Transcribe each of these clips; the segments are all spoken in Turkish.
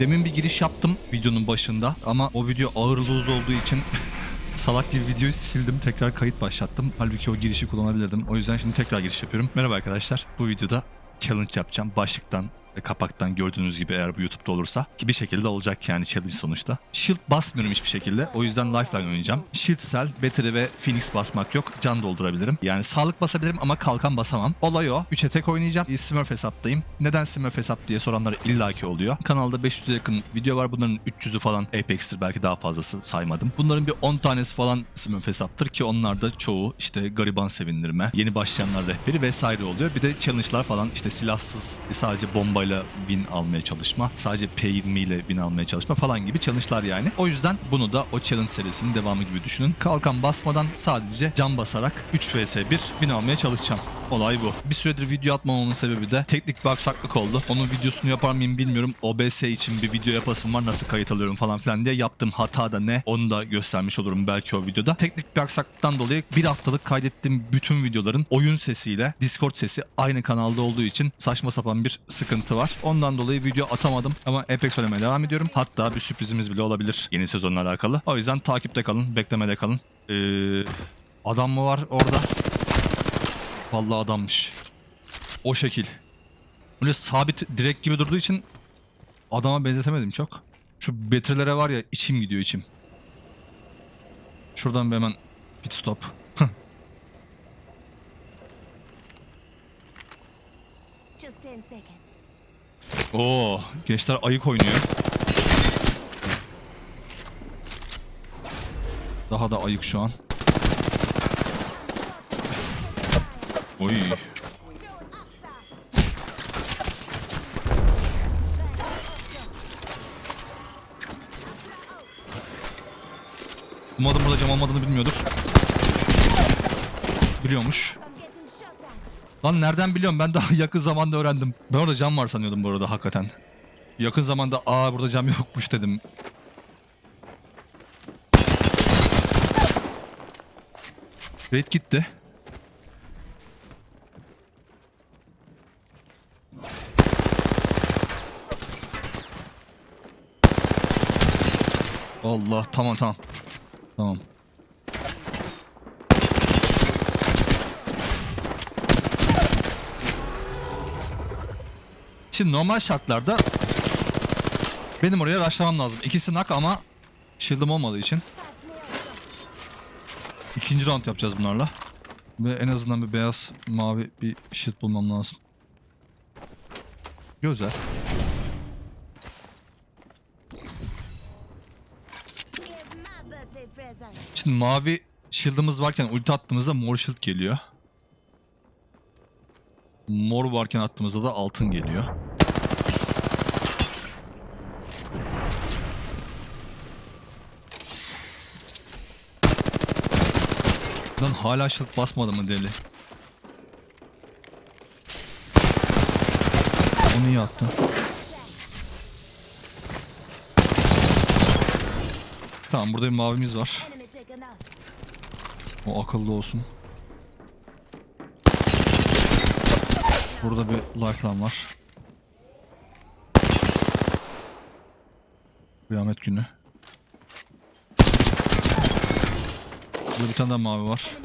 Demin bir giriş yaptım videonun başında ama o video ağır lose olduğu için salak bir videoyu sildim. Tekrar kayıt başlattım. Halbuki o girişi kullanabilirdim. O yüzden şimdi tekrar giriş yapıyorum. Merhaba arkadaşlar. Bu videoda challenge yapacağım. Başlıktan kapaktan gördüğünüz gibi eğer bu YouTube'da olursa ki bir şekilde olacak yani challenge sonuçta. Shield basmıyorum hiçbir şekilde. O yüzden lifeline oynayacağım. Shield Cell, Battery ve Phoenix basmak yok. Can doldurabilirim. Yani sağlık basabilirim ama kalkan basamam. Olay o. 3'e tek oynayacağım. Bir Smurf hesaptayım. Neden Smurf hesap diye soranlar illaki oluyor. Kanalda 500'e yakın video var. Bunların 300'ü falan Apex'tir. Belki daha fazlası saymadım. Bunların bir 10 tanesi falan Smurf hesaptır ki onlar da çoğu işte gariban sevindirme, yeni başlayanlar rehberi vesaire oluyor. Bir de challenge'lar falan işte silahsız sadece bombayla win almaya çalışma, sadece P20 ile win almaya çalışma falan gibi challenge'lar yani. O yüzden bunu da o challenge serisinin devamı gibi düşünün. Kalkan basmadan sadece can basarak 3 vs 1 win almaya çalışacağım. Olay bu. Bir süredir video atmamamın sebebi de teknik bir aksaklık oldu. Onun videosunu yapar mıyım bilmiyorum. OBS için bir video yapasım var. Nasıl kayıt alıyorum falan filan diye. Yaptığım hata da ne? Onu da göstermiş olurum belki o videoda. Teknik bir aksaklıktan dolayı bir haftalık kaydettiğim bütün videoların oyun sesiyle Discord sesi aynı kanalda olduğu için saçma sapan bir sıkıntı var. Ondan dolayı video atamadım ama Apex oynamaya devam ediyorum. Hatta bir sürprizimiz bile olabilir yeni sezonla alakalı. O yüzden takipte kalın, beklemede kalın. Ee, adam mı var orada? Vallahi adammış. O şekil. Böyle sabit direk gibi durduğu için adama benzetemedim çok. Şu betrilere var ya içim gidiyor içim. Şuradan bir hemen pit stop. Just 10 seconds. Oo, gençler ayık oynuyor. Daha da ayık şu an. Oy. Umarım burada cam olmadığını bilmiyordur. Biliyormuş. Lan nereden biliyorum ben daha yakın zamanda öğrendim. Ben orada cam var sanıyordum bu arada hakikaten. Yakın zamanda aa burada cam yokmuş dedim. Red gitti. Allah tamam tamam. Tamam. Şimdi normal şartlarda benim oraya rushlamam lazım. İkisi nak ama shield'ım olmadığı için. ikinci round yapacağız bunlarla. Ve en azından bir beyaz mavi bir shield bulmam lazım. Güzel. Şimdi mavi shield'ımız varken ulti attığımızda mor shield geliyor. Mor varken attığımızda da altın geliyor. Lan hala shield basmadı mı deli? Onu iyi attı. Tamam burada bir mavimiz var. O akıllı olsun. Burada bir lifeline var. Kıyamet günü. Burada bir tane daha mavi var.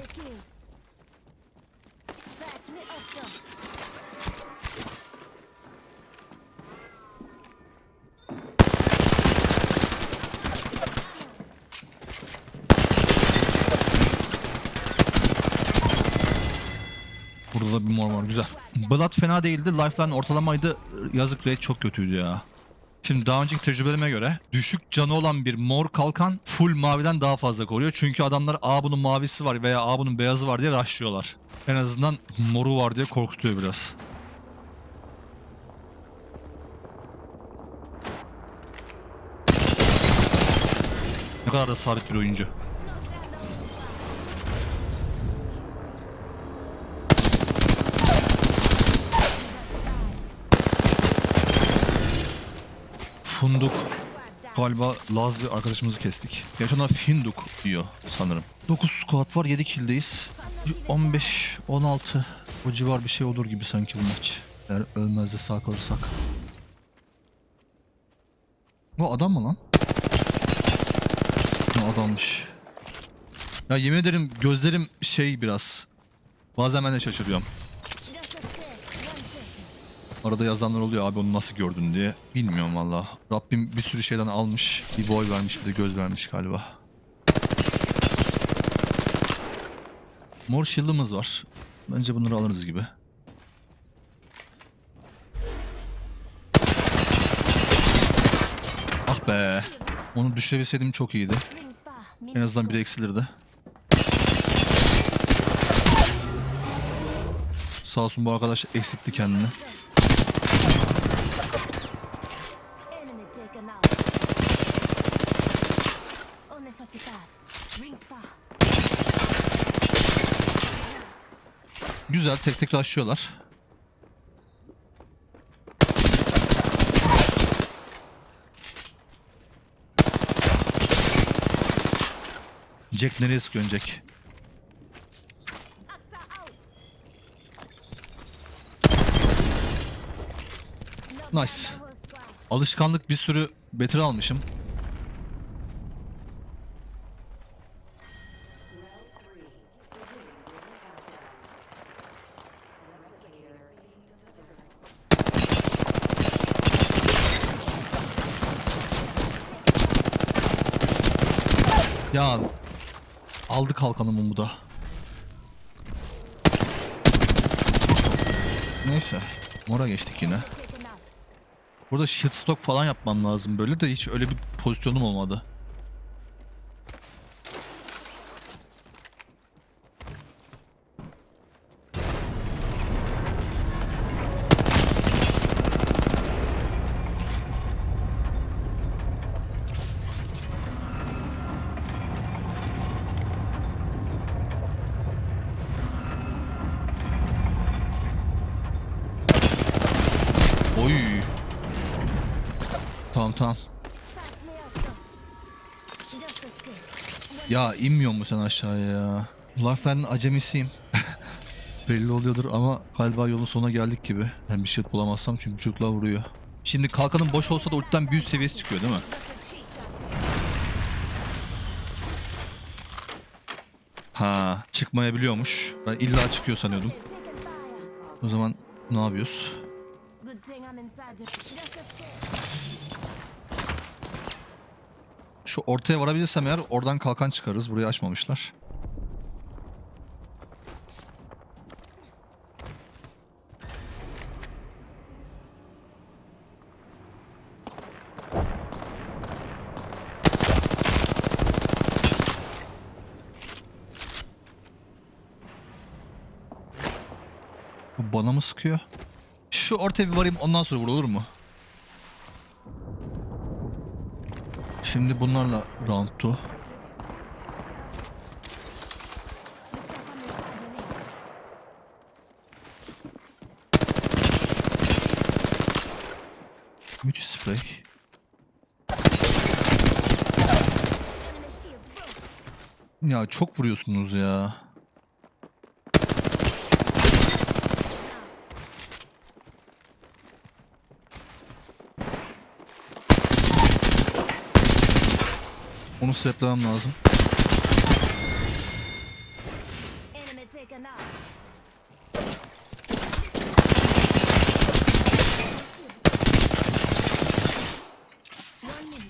Fena değildi. Lifeline ortalamaydı. Yazık rate çok kötüydü ya. Şimdi daha önceki tecrübelerime göre düşük canı olan bir mor kalkan full maviden daha fazla koruyor. Çünkü adamlar a bunun mavisi var veya a bunun beyazı var diye rushlıyorlar. En azından moru var diye korkutuyor biraz. Ne kadar da sabit bir oyuncu. Funduk. Galiba Laz bir arkadaşımızı kestik. Gerçi ona Finduk diyor sanırım. 9 squad var 7 kill'deyiz. 15, 16 o civar bir şey olur gibi sanki bu maç. Eğer ölmez de sağ kalırsak. Bu adam mı lan? Bu adammış. Ya yemin ederim gözlerim şey biraz. Bazen ben de şaşırıyorum. Arada yazanlar oluyor abi onu nasıl gördün diye. Bilmiyorum valla. Rabbim bir sürü şeyden almış. Bir boy vermiş bir de göz vermiş galiba. Mor shield'ımız var. Bence bunları alırız gibi. Ah be. Onu düşürebilseydim çok iyiydi. En azından biri eksilirdi. Sağ olsun bu arkadaş eksiltti kendini. Güzel tek tek rushlıyorlar. Jack nereye sıkıyorsun Jack? Nice. Alışkanlık bir sürü better almışım. Ya aldı kalkanımı bu da. Neyse. Mora geçtik yine. Burada shit stock falan yapmam lazım böyle de hiç öyle bir pozisyonum olmadı. Oy. Tamam tamam. Ya inmiyor mu sen aşağıya ya? Lafların acemisiyim. Belli oluyordur ama galiba yolun sonuna geldik gibi. Ben bir şey bulamazsam çünkü çocuklar vuruyor. Şimdi kalkanın boş olsa da ultiden büyük seviyesi çıkıyor değil mi? Ha, çıkmayabiliyormuş. Ben illa çıkıyor sanıyordum. O zaman ne yapıyoruz? Şu ortaya varabilirsem eğer oradan kalkan çıkarız. Burayı açmamışlar. Bana mı sıkıyor? Şu ortaya bir varayım ondan sonra vurulur mu? Şimdi bunlarla the ring. Müthiş sprey. Ya çok vuruyorsunuz ya. Onu seplemem lazım.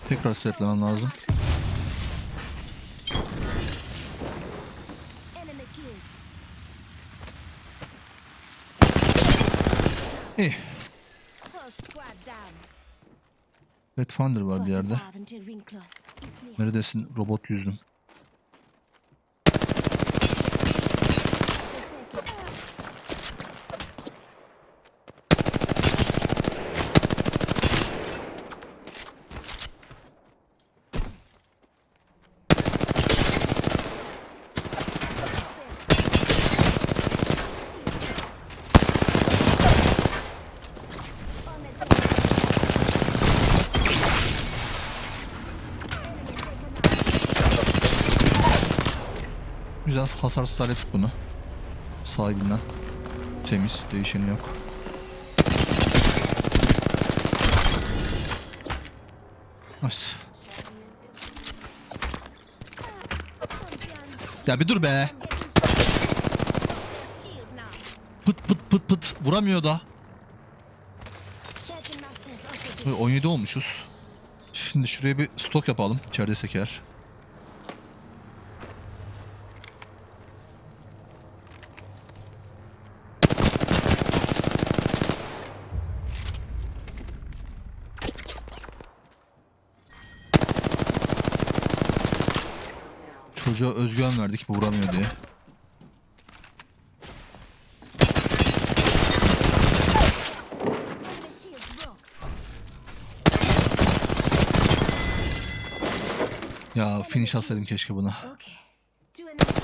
Tekrar seplemem lazım. İyi. Pathfinder var bir yerde. 45 until ring close. It's near. Neredesin robot yüzüm? Güzel hasarsız hallettik bunu. Sahibinden. Temiz, değişeni yok. Nice. Ya bir dur be. Pıt pıt pıt pıt. Vuramıyor da. Catching myself up a bit. Böyle 17 olmuşuz. Şimdi şuraya bir stok yapalım. İçeride seker. Çocuğa özgüven verdik bu vuramıyor diye. Ya finish alsaydım keşke buna. Okay. Do another.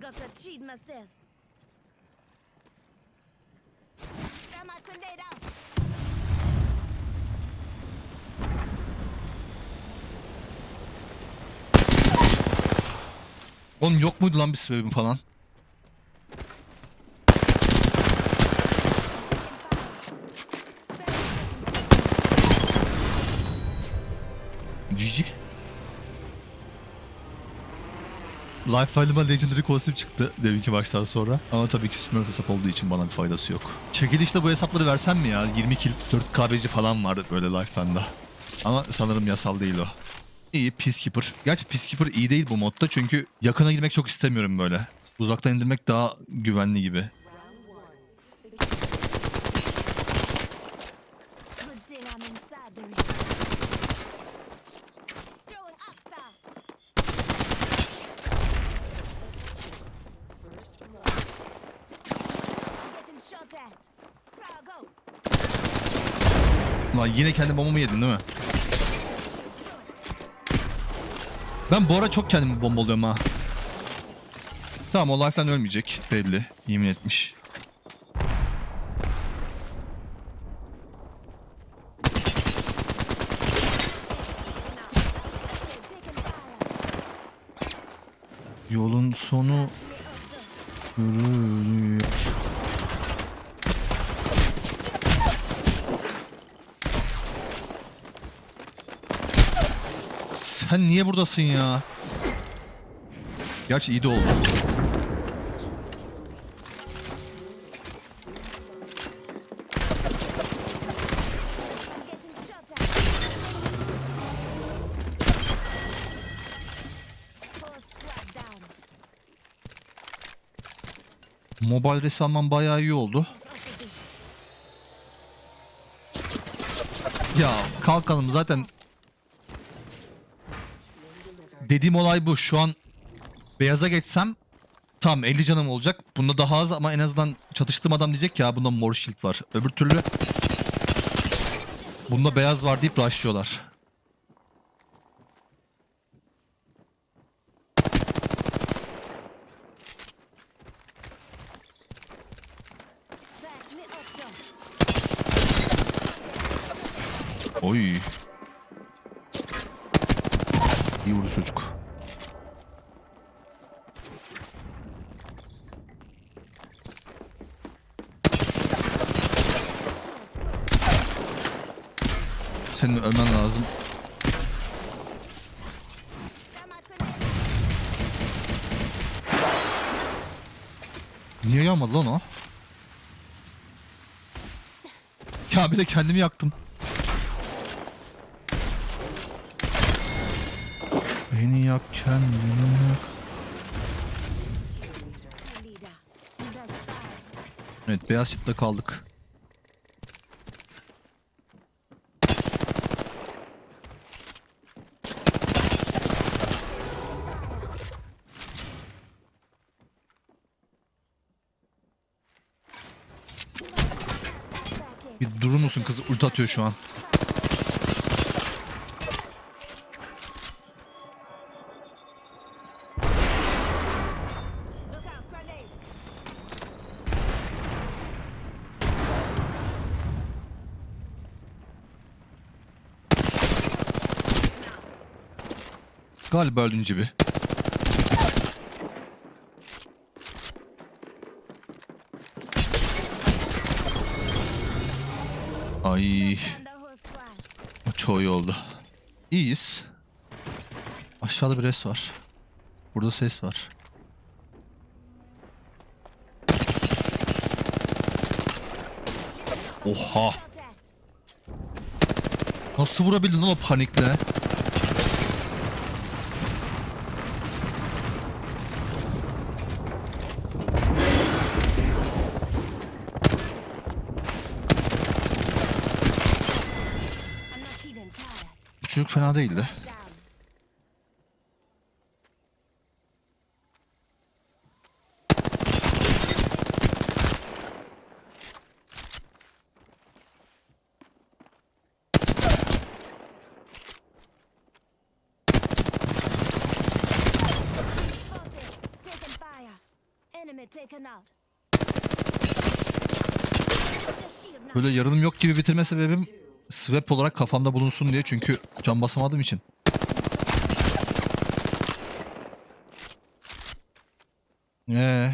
Package. Got to cheat myself. Grenade out. Oğlum yok muydu lan bir sebebim falan? Lifetime'ıma Legendary kostüm çıktı deminki maçtan sonra. Ama tabii ki Smurf hesap olduğu için bana bir faydası yok. Çekilişte bu hesapları versem mi ya? 20 kill 4 KBC falan vardı böyle Lifetime'da. Ama sanırım yasal değil o. İyi Peacekeeper. Gerçi Peacekeeper iyi değil bu modda çünkü yakına girmek çok istemiyorum böyle. Uzaktan indirmek daha güvenli gibi. Yine kendi bombamı yedin değil mi? Ben bu ara çok kendimi bombalıyorum ha. Tamam o life'den ölmeyecek belli. Yemin etmiş. Yolun sonu görülüyor. Sen niye buradasın ya? Gerçi iyi de oldu. Mobile res almam bayağı iyi oldu. Ya kalkalım zaten dediğim olay bu. Şu an beyaza geçsem tam 50 canım olacak. Bunda daha az ama en azından çatıştığım adam diyecek ya bunda mor shield var. Öbür türlü bunda beyaz var deyip rushlıyorlar. İyi vurdu çocuk. Senin ölmen lazım. Niye yanmadı lan o? Ya bir de kendimi yaktım. Beni yak kendini yak. Evet beyaz çitle kaldık. Bir durur musun kız ulti atıyor şu an. Galiba öldüğünce bir. Ay o çoğu iyi oldu. İyiyiz. Aşağıda bir res var. Burada ses var. Oha! Nasıl vurabildin lan o panikle? Çocuk fena değildi. Böyle yarınım yok gibi bitirme sebebim swap olarak kafamda bulunsun diye çünkü can basamadığım için. Ee,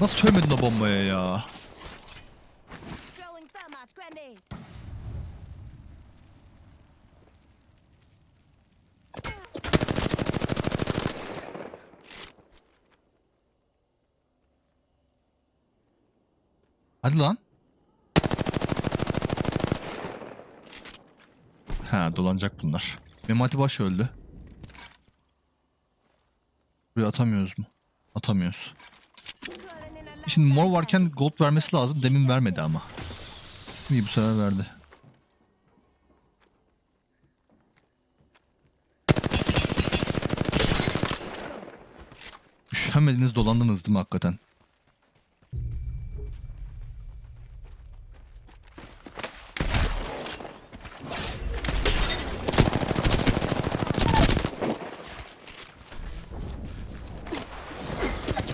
nasıl söylemedin o bombaya ya? Hadi lan. Ha dolanacak bunlar. Memati Baş öldü. Buraya atamıyoruz mu? Atamıyoruz. Şimdi mor varken gold vermesi lazım. Demin vermedi ama. İyi bu sefer verdi. Üşenmediniz dolandınız değil mi hakikaten?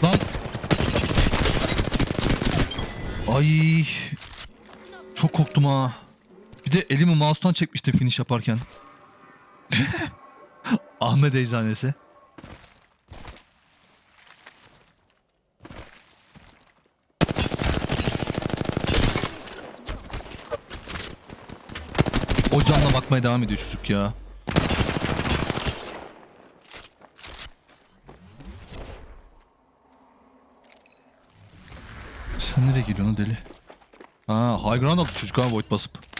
Lan Ay. Çok korktum ha. Bir de elimi mouse'tan çekmiştim finish yaparken. Ahmet Eczanesi. O canla bakmaya devam ediyor çocuk ya. Sen nereye gidiyorsun deli? Ha, high ground aldı çocuk ha void basıp.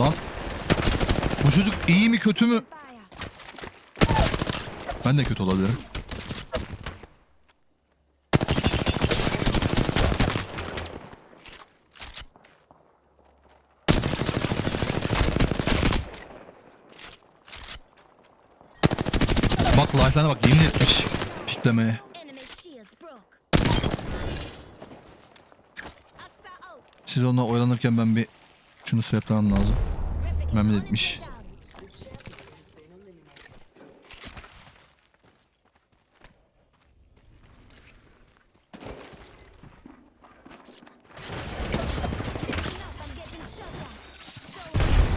Lan. Bu çocuk iyi mi kötü mü? Ben de kötü olabilirim. Bak lifeline'a bak yemin etmiş. Piklemeye. Siz onunla oyalanırken ben bir şunu swaplamam lazım. İts etmiş.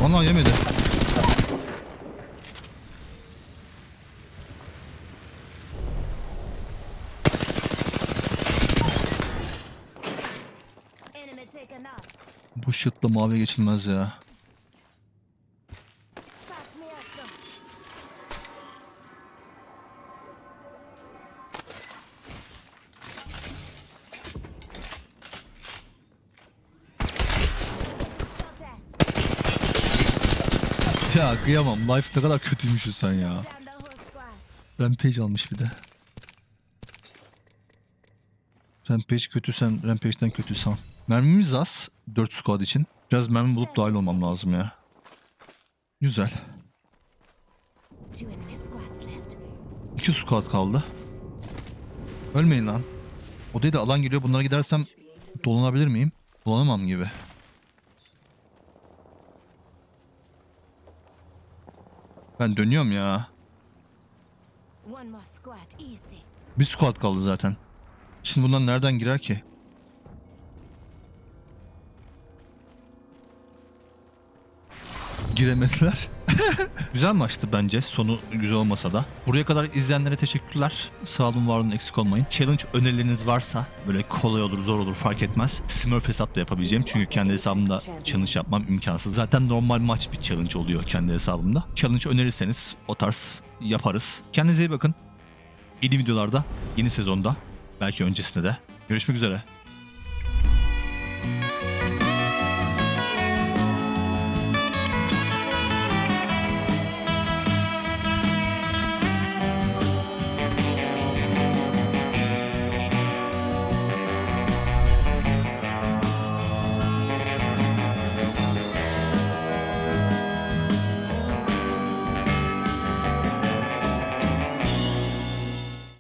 Vallahi yemedi. Bu shit'la mavi geçilmez ya. Kıyamam. Life ne kadar kötüymüşsün sen ya. Rampage almış bir de. Rampage kötüsen Rampage'den kötüysen. Mermimiz az. 4 squad için. Biraz mermi bulup dahil olmam lazım ya. Güzel. 2 squad kaldı. Ölmeyin lan. Odaya da alan geliyor. Bunlara gidersem dolanabilir miyim? Dolanamam gibi. Ben dönüyorum ya. Squat. Bir squad kaldı zaten. Şimdi bunlar nereden girer ki? Giremediler. güzel maçtı bence. Sonu güzel olmasa da. Buraya kadar izleyenlere teşekkürler. Sağ olun var olun eksik olmayın. Challenge önerileriniz varsa böyle kolay olur zor olur fark etmez. Smurf hesap da yapabileceğim. Çünkü kendi hesabımda challenge yapmam imkansız. Zaten normal maç bir challenge oluyor kendi hesabımda. Challenge önerirseniz o tarz yaparız. Kendinize iyi bakın. Yeni videolarda, yeni sezonda, belki öncesinde de görüşmek üzere.